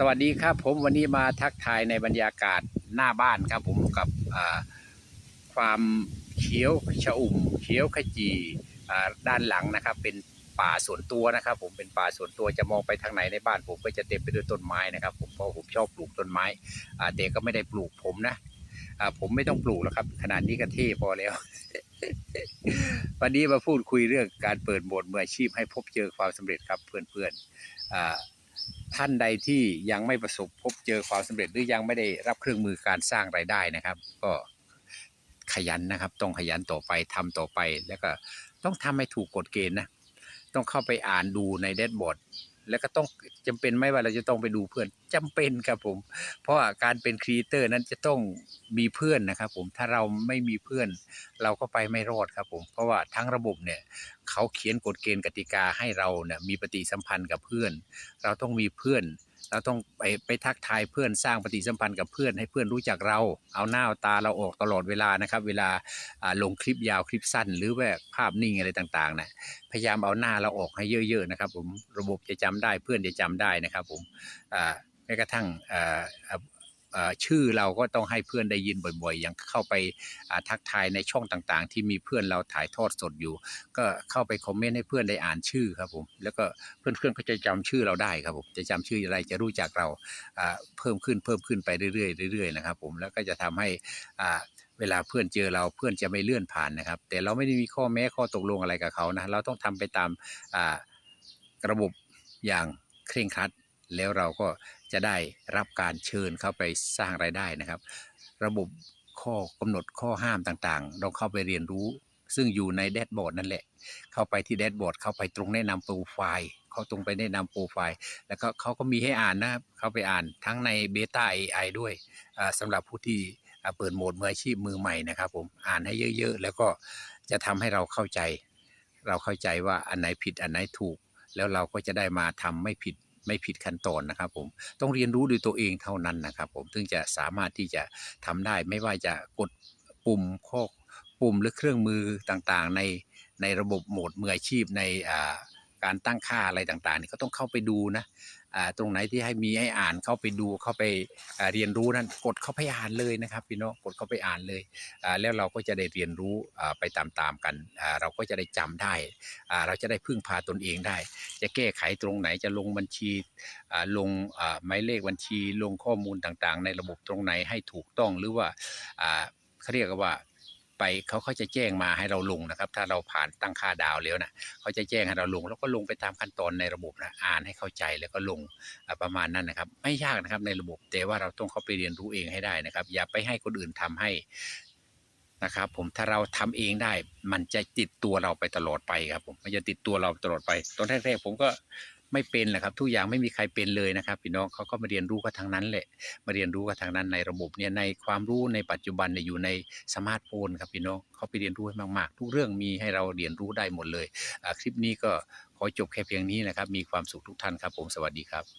สวัสดีครับผมวันนี้มาทักทายในบรรยากาศหน้าบ้านครับผมกับความเขียวชอุ่มเขียวขจีด้านหลังนะครับ เป็นป่าส่วนตัวนะครับ ผมเป็นป่าส่วนตัวจะมองไปทางไหนในบ้านผมก็จะเต็มไปด้วยต้นไม้นะครับ ผมเพราะผมชอบปลูกต้นไม้อ่าแต่ก็ไม่ได้ปลูกผมนะผมไม่ต้องปลูกแล้วครับ ขนาดนี้ก็เท่พอแล้ว วันนี้มาพูดคุยเรื่องการเปิดโหมดมืออาชีพให้พบเจอความสำเร็จครับเพื่อนๆอ่า ท่านใดที่ยังไม่ประสบพบเจอความสำเร็จหรือยังไม่ได้รับเครื่องมือการสร้างรายได้นะครับ ก็ขยันนะครับ ต้องขยันต่อไปทำต่อไป แล้วก็ต้องทำให้ถูกกฎเกณฑ์นะ ต้องเข้าไปอ่านดูในเดชบอร์ด แล้วก็ต้องจำเป็นไหมว่าเราจะต้องไปดูเพื่อนจำเป็นครับผม เพราะาการเป็นครีเอเตอร์นั้นจะต้องมีเพื่อนนะครับผมถ้าเราไม่มีเพื่อน เราก็ไปไม่รอดครับผม เพราะว่าทั้งระบบเนี่ยเขาเขียนกฎเกณฑ์กติกาให้เราเนี่ยมีปฏิสัมพันธ์กับเพื่อน เราต้องมีเพื่อน เราต้องไปไปทักทายเพื่อนสร้างปฏิสัมพันธ์กับเพื่อนให้เพื่อนรู้จักเรา เอาหน้าตาเราออกตลอดเวลานะครับ เวลาลงคลิปยาวคลิปสั้น หรือว่าภาพนิ่งอะไรต่างๆนะพยายามเอาหน้าเราออกให้เยอะๆนะครับ ผมระบบจะจำได้เพื่อนจะจำได้นะครับ ผมแม้กระทั่ง ชื่อเราก็ต้องให้เพื่อนได้ยินบ่อยๆ อย่างเข้าไปทักทายในช่องต่างๆ ที่มีเพื่อนเราถ่ายทอดสดอยู่ ก็เข้าไปคอมเมนต์ให้เพื่อนได้อ่านชื่อครับผมแล้วก็เพื่อนๆก็จะจำชื่อเราได้ครับผมจะจำชื่ออะไรจะรู้จักเราเพิ่มขึ้นเพิ่มขึ้นไปเรื่อยๆเรื่อยๆนะครับผมแล้วก็จะทำให้อ่าเวลาเพื่อนเจอเราเพื่อนจะไม่เลื่อนผ่านนะครับ แต่เราไม่ได้มีข้อแม้ข้อตกลงอะไรกับเขานะเราต้องทำไปตามระบบอย่างเคร่งครัด แล้วเราก็จะได้รับการเชิญเข้าไปสร้างรายได้นะครับ ระบบข้อกำหนดข้อห้ามต่างๆ เราเข้าไปเรียนรู้ ซึ่งอยู่ในแดชบอร์ดนั่นแหละ เข้าไปที่แดชบอร์ดเข้าไปตรงแนะนำโปรไฟล์เขาตรงไปแนะนำโปรไฟล์ แล้วก็เขาก็มีให้อ่านนะครับ เข้าไปอ่านทั้งในเบต้า AI ด้วยอ่าสำหรับผู้ที่เปิดโหมดมืออาชีพมือใหม่นะครับผมอ่านให้เยอะๆ แล้วก็จะทำให้เราเข้าใจ เราเข้าใจว่าอันไหนผิดอันไหนถูก แล้วเราก็จะได้มาทำไม่ผิด ไม่ผิดขั้นตอนนะครับผมต้องเรียนรู้ด้วยตัวเองเท่านั้นนะครับผมถึงจะสามารถที่จะทำได้ไม่ว่าจะกดปุ่มข้อปุ่มหรือเครื่องมือต่างๆ ในในระบบโหมดมืออาชีพในอ่า การตั้งค่าอะไรต่างๆนี่ก็ต้องเข้าไปดูนะตรงไหนที่ให้มีให้อ่านเข้าไปดูเข้าไปเรียนรู้นั้นกดเข้าไปอ่านเลยนะครับพี่น้องกดเข้าไปอ่านเลย แล้วเราก็จะได้เรียนรู้ไปตามๆกัน เราก็จะได้จำได้ เราจะได้พึ่งพาตนเองได้ จะแก้ไขตรงไหนจะลงบัญชีลงหมายเลขบัญชีลงข้อมูลต่างๆ ในระบบตรงไหนให้ถูกต้องหรือว่าเขาเรียกว่า ไปเขาเขาจะแจ้งมาให้เราลงนะครับ ถ้าเราผ่านตั้งค่าดาวแล้วนะเขาจะแจ้งให้เราลง แล้วก็ลงไปตามขั้นตอนในระบบนะอ่านให้เข้าใจแล้วก็ลงประมาณนั้นนะครับ ไม่ยากนะครับในระบบแต่ว่าเราต้องเข้าไปเรียนรู้เองให้ได้นะครับ อย่าไปให้คนอื่นทำให้นะครับ ผมถ้าเราทำเองได้ มันจะติดตัวเราไปตลอดไปครับผมมันจะติดตัวเราตลอดไป ตอนแรกๆผมก็ ไม่เป็นแหละครับ ทุกอย่างไม่มีใครเป็นเลยนะครับพี่น้องเขาก็มาเรียนรู้กันทางนั้นแหละมาเรียนรู้กันทางนั้นในระบบเนี่ยในความรู้ในปัจจุบันเนี่ยอยู่ในสมาร์ทโฟนครับพี่น้องเขาไปเรียนรู้ให้มากๆ ทุกเรื่องมีให้เราเรียนรู้ได้หมดเลยคลิปนี้ก็ขอจบแค่เพียงนี้นะครับ มีความสุขทุกท่านครับผมสวัสดีครับ